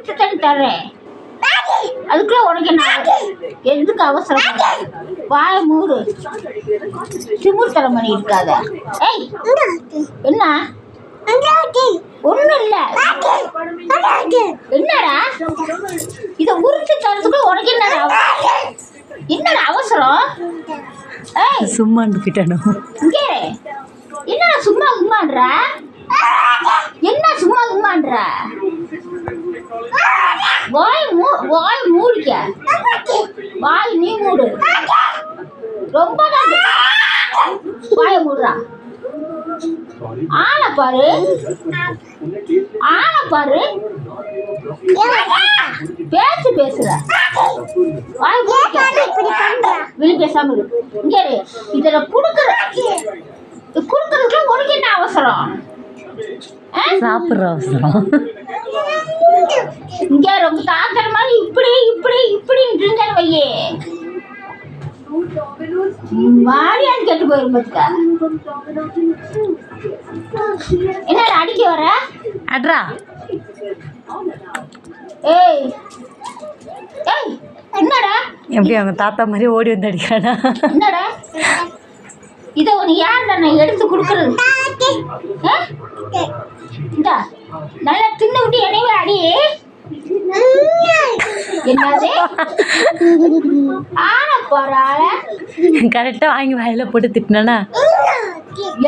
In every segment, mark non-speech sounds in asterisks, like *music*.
உரிச்சு தண்ணி தர்றேன் அதுக்குள்ள உனக்கு என்ன எதுக்கு அவசரம்? வாய மூடு. திமுர் தலைமணி இருக்காத ஏய்! என்ன? ஒண்ணும் இல்ல. என்னடா? இத உரிச்சு தரதுக்குள்ள உனக்கு என்னடா? என்னடா அவசரம்? ஏய்! போயிட்டானோ இங்கே. என்னடா சும்மா கும்மான்ற என்ன சும்மா கும்மான்ற வாய் மூ வாய் மூடிக்க. வாய் நீ மூடு. ரொம்ப வாய மூடுறா. ஆளை பாரு. ஆளை பாரு. பேச்சு பேசுற. வாய் வெளி பேசாம இரு. இங்க இதுல குடுக்குற உனக்கு என்ன அவசரம்? ஆ? சாப்பிட்ற அவசரம். இங்க ரொம்ப தாக்குற மாதிரி இப்படி இப்படி இப்படி இருந்தேன்னு வையே மாரியான்னு கேட்டு போயிரும் பாத்துக்க. என்னடா அடிக்க வர? அட்ரா. ஏய் ஏய் என்னடா? எப்படி அவங்க தாத்தா மாதிரி ஓடி வந்து அடிக்கானா என்னடா? இதை உனக்கு யாருடா நான் எடுத்து கொடுக்குறது? இந்தா நல்லா தின்னு விட்டு என்னைவே அடி. என்னது? ஆன போற ஆள கரெக்டாக வாங்கி வாயில போட்டு திட்டினானா?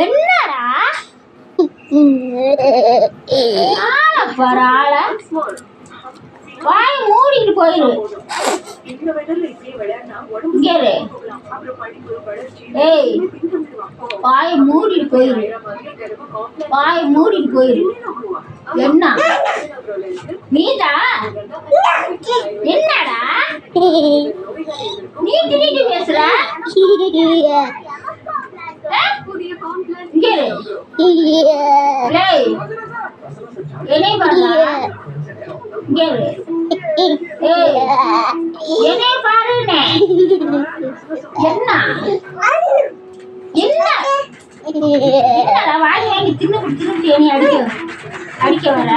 என்னடா? ஆன போற ஆள வாய் மூடிட்டு போயிரு. ஏய் வாய் மூடிட்டு போயிரு. வாய் மூடிட்டு போயிரு. என்ன? நீதா? என்னடா? நீ பேசுற? என்ன என்ன வாங்கி வாங்கி தின்னு தின்னு அடிக்க அடிக்க வர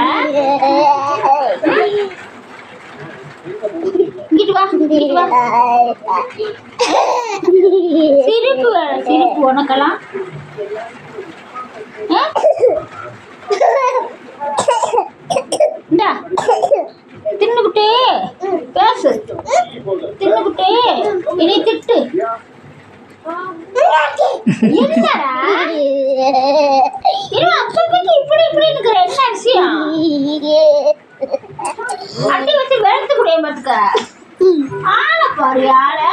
சிரிப்பு வேற சிரிப்பு உனக்கெல்லாம். ஆ? இந்தா தின்னுக்கிட்டே பேசு. தின்னுக்கிட்டே இதை திட்டு. என்னடா? இருமா அப்பப்பக்கு இப்படி இப்படி விஷயம் *laughs* அடி வச்சு வெளுத்து முடிய மாட்டுக்க ஆளை பாரு ஆளை.